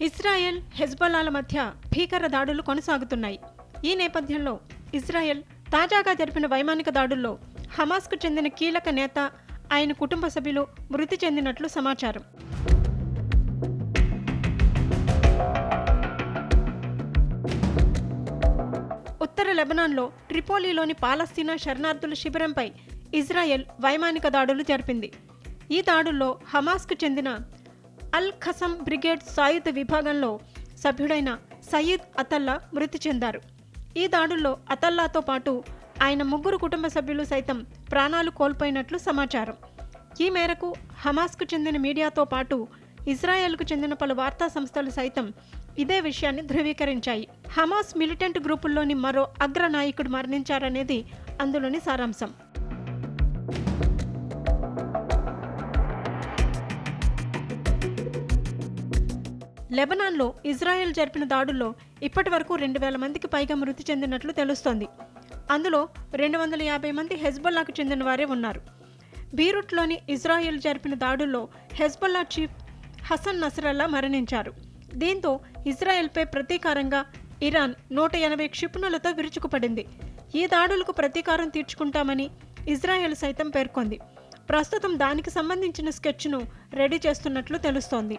Israel హెజ్బల్లాల మధ్య భీకర దాడులు కొనసాగుతున్నాయి. ఈ నేపథ్యంలో ఇజ్రాయెల్ తాజాగా జరిపిన వైమానిక దాడుల్లో హమాస్కు చెందిన కీలక నేత ఆయన కుటుంబ సభ్యులు మృతి చెందినట్లు సమాచారం. ఉత్తర లెబనాన్లో ట్రిపోలీలోని పాలస్తీనా శరణార్థుల శిబిరంపై ఇజ్రాయెల్ వైమానిక దాడులు జరిపింది. ఈ దాడుల్లో హమాస్కు చెందిన అల్ ఖసం బ్రిగేడ్ సాయుధ విభాగంలో సభ్యుడైన సయీద్ అతల్లా మృతి చెందారు. ఈ దాడుల్లో అతల్లాతో పాటు ఆయన ముగ్గురు కుటుంబ సభ్యులు సైతం ప్రాణాలు కోల్పోయినట్లు సమాచారం. ఈ మేరకు హమాస్కు చెందిన మీడియాతో పాటు ఇజ్రాయెల్కు చెందిన పలు వార్తా సంస్థలు సైతం ఇదే విషయాన్ని ధృవీకరించాయి. హమాస్ మిలిటెంట్ గ్రూపుల్లోని మరో అగ్ర నాయకుడు మరణించారనేది అందులోని సారాంశం. లెబనాన్లో ఇజ్రాయెల్ జరిపిన దాడుల్లో ఇప్పటి వరకు రెండు వేల మందికి పైగా మృతి చెందినట్లు తెలుస్తోంది. అందులో రెండు వందల యాభై మంది హెజ్బల్లాకు చెందిన వారే ఉన్నారు. బీరుట్లోని ఇజ్రాయెల్ జరిపిన దాడుల్లో హెజ్బల్లా చీఫ్ హసన్ నసరల్లా మరణించారు. దీంతో ఇజ్రాయెల్పై ప్రతీకారంగా ఇరాన్ నూట ఎనభై క్షిపణులతో విరుచుకుపడింది. ఈ దాడులకు ప్రతీకారం తీర్చుకుంటామని ఇజ్రాయెల్ సైతం పేర్కొంది. ప్రస్తుతం దానికి సంబంధించిన స్కెచ్ను రెడీ చేస్తున్నట్లు తెలుస్తోంది.